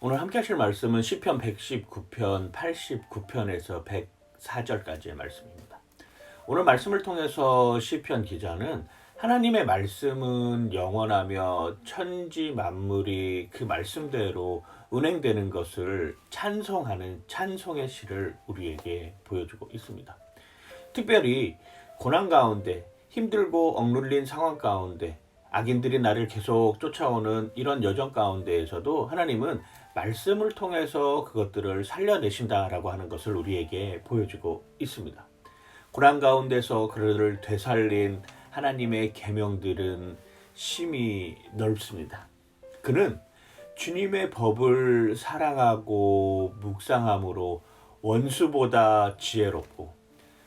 오늘 함께 하실 말씀은 시편 119편 89편에서 104절까지의 말씀입니다. 오늘 말씀을 통해서 시편 기자는 하나님의 말씀은 영원하며 천지 만물이 그 말씀대로 운행되는 것을 찬송하는 찬송의 시를 우리에게 보여주고 있습니다. 특별히 고난 가운데 힘들고 억눌린 상황 가운데 악인들이 나를 계속 쫓아오는 이런 여정 가운데에서도 하나님은 말씀을 통해서 그것들을 살려내신다라고 하는 것을 우리에게 보여주고 있습니다. 고난 가운데서 그를 되살린 하나님의 계명들은 심히 넓습니다. 그는 주님의 법을 사랑하고 묵상함으로 원수보다 지혜롭고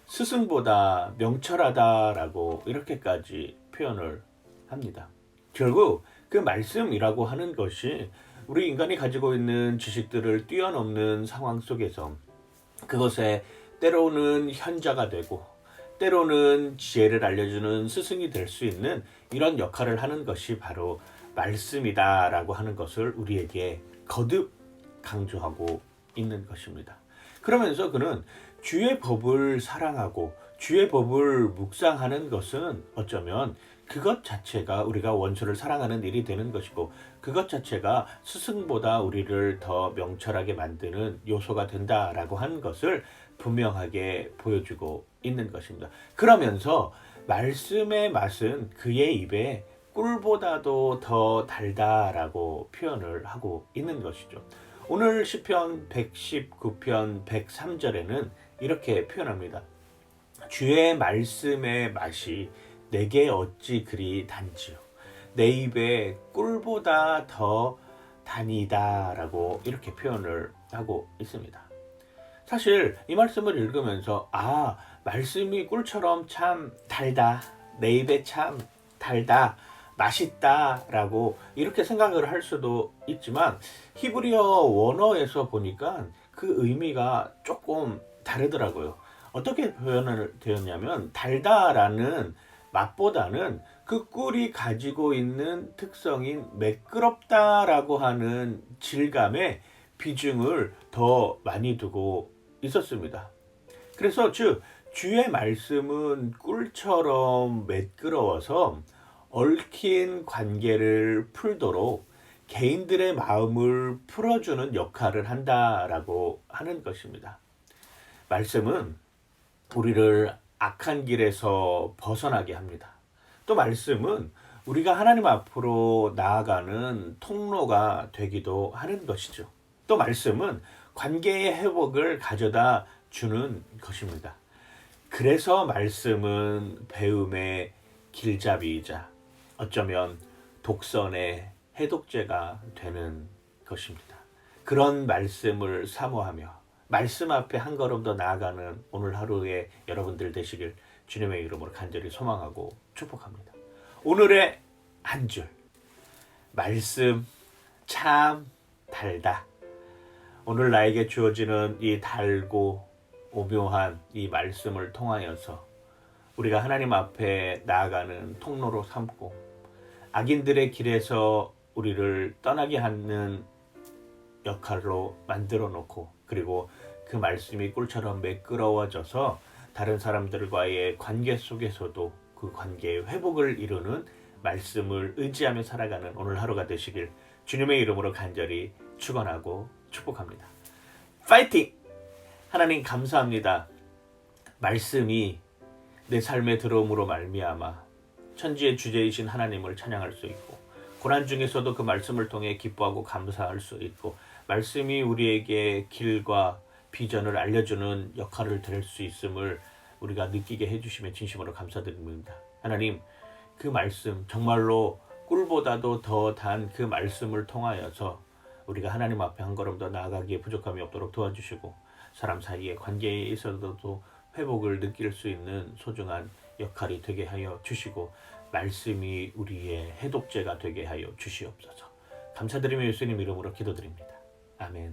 스승보다 명철하다라고 이렇게까지 표현을 합니다. 결국 그 말씀이라고 하는 것이 우리 인간이 가지고 있는 지식들을 뛰어넘는 상황 속에서 그것에 때로는 현자가 되고 때로는 지혜를 알려주는 스승이 될 수 있는 이런 역할을 하는 것이 바로 말씀이다라고 하는 것을 우리에게 거듭 강조하고 있는 것입니다. 그러면서 그는 주의 법을 사랑하고 주의 법을 묵상하는 것은 어쩌면 그것 자체가 우리가 원수를 사랑하는 일이 되는 것이고 그것 자체가 스승보다 우리를 더 명철하게 만드는 요소가 된다라고 하는 것을 분명하게 보여주고 있는 것입니다. 그러면서 말씀의 맛은 그의 입에 꿀보다도 더 달다라고 표현을 하고 있는 것이죠. 오늘 시편 119편 103절에는 이렇게 표현합니다. 주의 말씀의 맛이 내게 어찌 그리 단지요. 내 입에 꿀보다 더 단이다라고 이렇게 표현을 하고 있습니다. 사실 이 말씀을 읽으면서 아 말씀이 꿀처럼 참 달다 내 입에 참 달다 맛있다라고 이렇게 생각을 할 수도 있지만 히브리어 원어에서 보니까 그 의미가 조금 다르더라고요. 어떻게 표현을 되었냐면 달다라는 맛보다는 그 꿀이 가지고 있는 특성인 매끄럽다라고 하는 질감의 비중을 더 많이 두고 있었습니다. 그래서 즉 주의 말씀은 꿀처럼 매끄러워서 얽힌 관계를 풀도록 개인들의 마음을 풀어주는 역할을 한다라고 하는 것입니다. 말씀은 우리를 악한 길에서 벗어나게 합니다. 또 말씀은 우리가 하나님 앞으로 나아가는 통로가 되기도 하는 것이죠. 또 말씀은 관계의 회복을 가져다 주는 것입니다. 그래서 말씀은 배움의 길잡이이자 어쩌면 독선의 해독제가 되는 것입니다. 그런 말씀을 사모하며 말씀 앞에 한 걸음 더 나아가는 오늘 하루의 여러분들 되시길 주님의 이름으로 간절히 소망하고 축복합니다. 오늘의 한 줄. 말씀 참 달다. 오늘 나에게 주어지는 이 달고 오묘한 이 말씀을 통하여서 우리가 하나님 앞에 나아가는 통로로 삼고 악인들의 길에서 우리를 떠나게 하는 역할로 만들어 놓고 그리고 그 말씀이 꿀처럼 매끄러워져서 다른 사람들과의 관계 속에서도 그 관계의 회복을 이루는 말씀을 의지하며 살아가는 오늘 하루가 되시길 주님의 이름으로 간절히 축원하고 축복합니다. 파이팅! 하나님 감사합니다. 말씀이 내 삶에 들어옴으로 말미암아 천지의 주제이신 하나님을 찬양할 수 있고 고난 중에서도 그 말씀을 통해 기뻐하고 감사할 수 있고 말씀이 우리에게 길과 비전을 알려주는 역할을 될 수 있음을 우리가 느끼게 해주시면 진심으로 감사드립니다. 하나님, 그 말씀, 정말로 꿀보다도 더 단 그 말씀을 통하여서 우리가 하나님 앞에 한 걸음 더 나아가기에 부족함이 없도록 도와주시고 사람 사이의 관계에 있어서도 회복을 느낄 수 있는 소중한 역할이 되게 하여 주시고 말씀이 우리의 해독제가 되게 하여 주시옵소서. 감사드리며 예수님 이름으로 기도드립니다. 아멘.